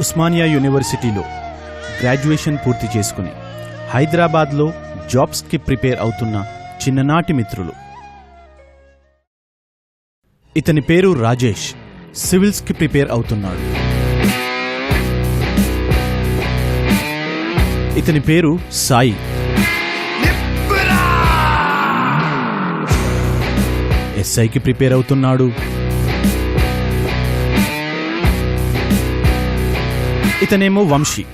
ఉస్మానియా యూనివర్సిటీలో గ్రాడ్యుయేషన్ పూర్తి చేసుకుని హైదరాబాద్లో జాబ్స్కి ప్రిపేర్ అవుతున్న చిన్ననాటి మిత్రులు. ఇతని పేరు రాజేష్. సివిల్స్కి ప్రిపేర్ అవుతున్నాడు. ఇతని పేరు సాయి. ఎస్ఐకి ప్రిపేర్ అవుతున్నాడు. ఇతనేమో వంశీ.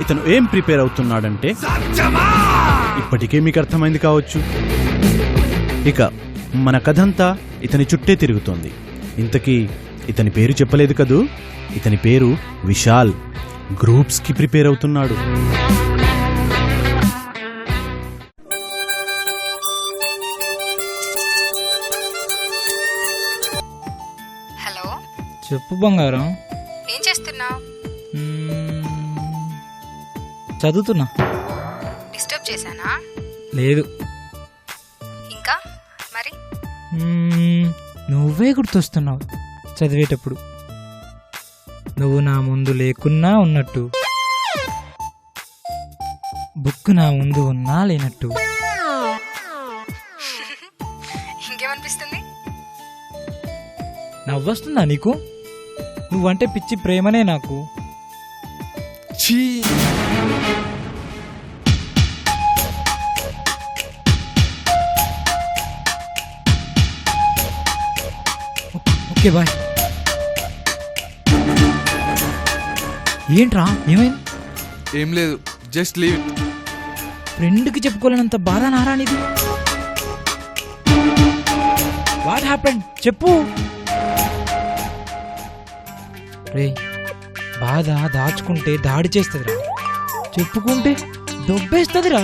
ఇతను ఏం ప్రిపేర్ అవుతున్నాడంటే ఇప్పటికే మీకు అర్థమైంది కావచ్చు. ఇక మన కథంతా ఇతని చుట్టే తిరుగుతోంది. ఇంతకీ ఇతని పేరు చెప్పలేదు కదూ? ఇతని పేరు విశాల్. గ్రూప్స్కి ప్రిపేర్ అవుతున్నాడు. హలో. చెప్పు బంగారం. చదువుతున్నా. డిస్టర్బ్ చేశానా? లేదు. ఇంకా? మరి. నువ్వే గుర్తొస్తున్నావు చదివేటప్పుడు. నువ్వు నా ముందు లేకున్నా ఉన్నట్టు. బుక్ నా ముందు ఉన్నా లేనట్టు. ఇంకేమనిపిస్తుంది? నవ్వొస్తుందా నీకు? నువ్వంటే పిచ్చి ప్రేమనే నాకు. ఛీ ఓకే బాయ్. ఏంట్రా ఏమైంది? ఏం లేదు జస్ట్ లీవ్ ఇట్ ఫ్రెండ్కి చెప్పుకోలేనంత బాధ నారా నీది? వాట్ హ్యాపెండ్ చెప్పు. రే బాధ దాచుకుంటే దాడి చేస్తుందిరా. చెప్పుకుంటే దొబ్బేస్తుందిరా.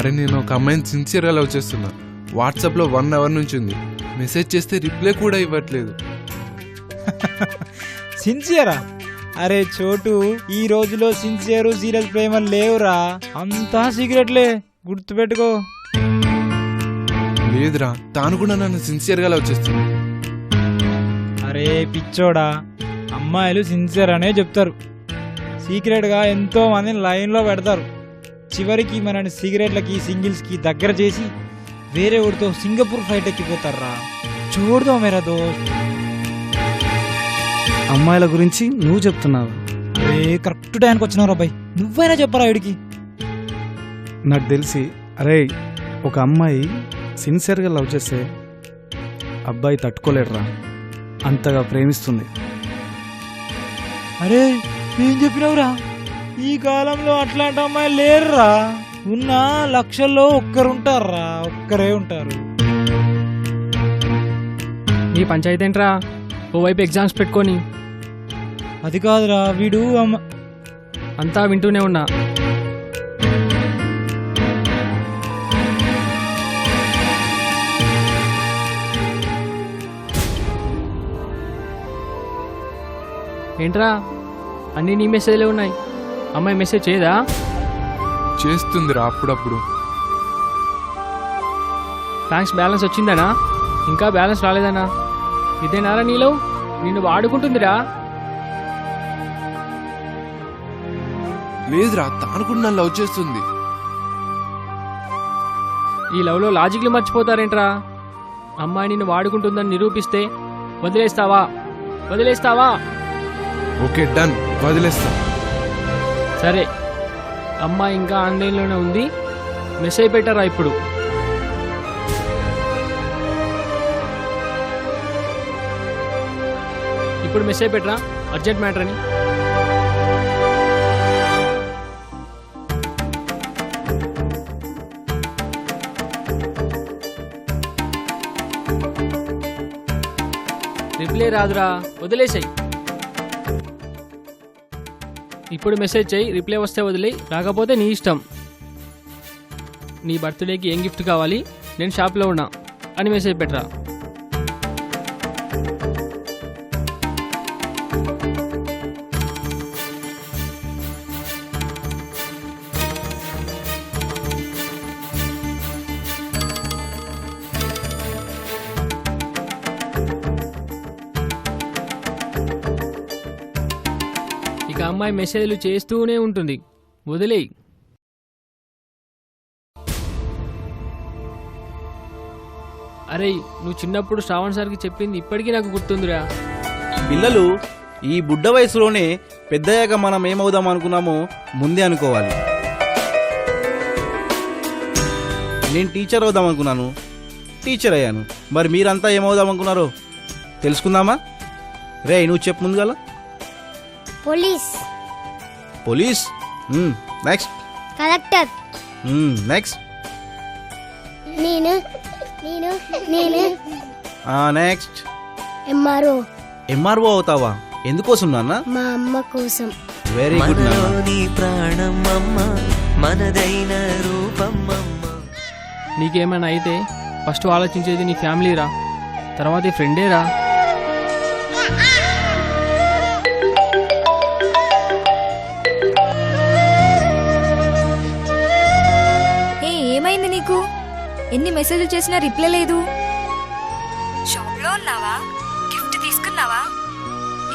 అరే నేను ఒక అమ్మాయిని సిన్సియర్గా లవ్ చేస్తున్నా. వాట్సాప్లో వన్ అవర్ నుంచి ఉంది. మెసేజ్ చేస్తే రిప్లై కూడా ఇవ్వట్లేదు. సిన్సియరా అరే చోటు ఈ రోజులో సిన్సియర్ సీరియస్ ప్రేమలు లేవురా. అంతా సిగరెట్లే గుర్తుపెట్టుకో. లేదురా తాను కూడా నన్ను సిన్సియర్గా లవ్ చేస్తుంది అరే పిచ్చోడా. అమ్మాయిలు సిన్సియర్ అనే చెప్తారు. సీక్రెట్గా ఎంతో మందిని లైన్లో పెడతారు. చివరికి మనని సిగరెట్లకి సింగిల్స్కి దగ్గర చేసి వేరే ఊరితో సింగపూర్ ఫ్లైట్ ఎక్కిపోతారా చూడదో మేరా దోస్త్. అమ్మాయిల గురించి నువ్వు చెప్తున్నావు. అరే కరెక్ట్ టైంకి వచ్చినావు బాయ్ నువ్వైనా చెప్పరా వీడికి? నాకు తెలిసి అరే ఒక అమ్మాయి సిన్సియర్గా లవ్ చేస్తే అబ్బాయి తట్టుకోలేడురా. అంతగా ప్రేమిస్తుంది. అరే ఏం చెప్పినావురా? ఈ కాలంలో అట్లాంటి అమ్మాయిలు లేరురా. ఉన్న లక్షల్లో ఒక్కరుంటారా ఒక్కరే ఉంటారు. నీ పంచాయతీ ఏంట్రా? ఓవైపు ఎగ్జామ్స్ పెట్టుకొని. అది కాదురా వీడు అమ్మ అంతా వింటూనే ఉన్నా. ఏంట్రా? అన్నీ నీ మెసేజ్లే ఉన్నాయి. అమ్మాయి మెసేజ్ చేయదా? చేస్తుందిరా అప్పుడప్పుడు. బ్యాంక్స్ బ్యాలెన్స్ వచ్చిందనా? ఇంకా బ్యాలెన్స్ రాలేదనా ఇదేనారా నీలో? నిన్ను వాడుకుంటుందిరా. లేదురా తాను కూడా నన్ను లవ్ చేస్తుంది. ఈ లవ్లో లాజిక్లు మర్చిపోతారేంట్రా? అమ్మాయి నిన్ను వాడుకుంటుందని నిరూపిస్తే వదిలేస్తావా? వదిలేస్తావా? ఓకే డన్ వదిలేస్తా. సరే అమ్మాయి ఇంకా ఆన్లైన్లోనే ఉంది. మెసేజ్ పెట్టరా ఇప్పుడు? ఇప్పుడు మెసేజ్ పెట్టరా? అర్జెంట్ మ్యాటర్ అని. రిప్లై రాదురా వదిలేసాయి. ఇప్పుడు మెసేజ్ చేయి రిప్లై వస్తే వదిలేయి. రాకపోతే నీ ఇష్టం. నీ బర్త్డేకి ఏం గిఫ్ట్ కావాలి? నేను షాప్లో ఉన్నా. అని మెసేజ్ పెట్టరా? అమ్మాయి మెసేజ్లు చేస్తూనే ఉంటుంది. వదిలేయి. అరే నువ్వు చిన్నప్పుడు శ్రావణ్ సార్కి చెప్పింది ఇప్పటికీ నాకు గుర్తుందిరా. పిల్లలు ఈ బుడ్డ వయసులోనే పెద్దయ్యాక మనం ఏమవుదాం అనుకున్నామో ముందే అనుకోవాలి. నేను టీచర్ అవుదాం అనుకున్నాను. టీచర్ అయ్యాను. మరి మీరంతా ఏమవుదాం అనుకున్నారో తెలుసుకుందామా? రే నువ్వు చెప్పు ముందుగల. Police. Police? Next collector. Next నేను నేను నేను. Next MRO. ఎంఆర్ఓ అవుతావా? ఎందుకోసం నాన్న? మా అమ్మ కోసం. వెరీ గుడ్ నాన్న. మనలోని ప్రాణం అమ్మ మనదైన రూపం అమ్మ. నీకేమైనా అయితే ఫస్ట్ ఆలోచించేది నీ ఫ్యామిలీ రా తర్వాత ఈ మెసేజ్లు చేసినా రిప్లై లేదు. షాప్లో ఉన్నావా? గిఫ్ట్ తీసుకున్నావా?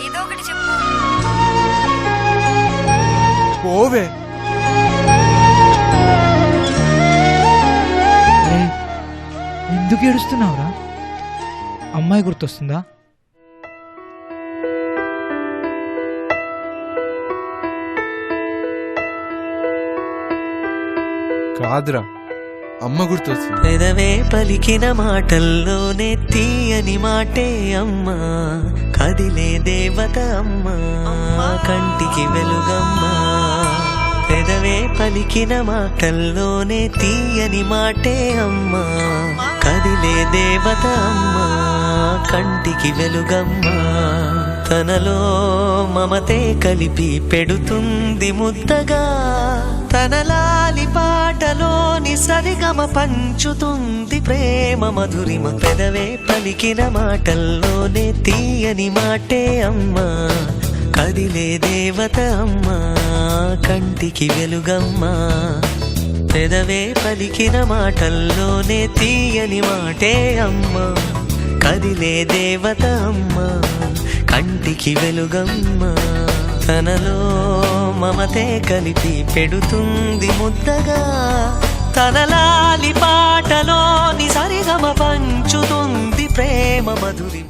ఏదో ఒకటి చెప్పు. పోవే. ఎందుకు ఏడుస్తున్నావురా? అమ్మాయి గుర్తొస్తుందా? కాదురా. అమ్మ గుర్తొస్తుంది. పెదవే పలికిన మాటల్లోనే తీయని మాటే అమ్మా. కదిలే దేవత అమ్మా. కంటికి వెలుగమ్మా. పెదవే పలికిన మాటల్లోనే తీయని మాటే అమ్మా. కదిలే దేవత అమ్మా. కంటికి వెలుగమ్మా. తనలో మమతే కలిపి పెడుతుంది ముద్దగా. తనలాలి పాటలోని సరిగమ పంచుతుంది ప్రేమ మధురిమ పెదవే పలికిన మాటల్లోనే తీయని మాటే అమ్మా. కదిలే దేవత అమ్మా కంటికి వెలుగమ్మా. పెదవే పలికిన మాటల్లోనే తీయని మాటే అమ్మా. కదిలే దేవత అమ్మా కంటికి వెలుగమ్మా. తనలో మమతే కలిపి పెడుతుంది ముద్దగా. తనలాలి పాటలోని సరిగమ పంచుతుంది ప్రేమ మధురిమ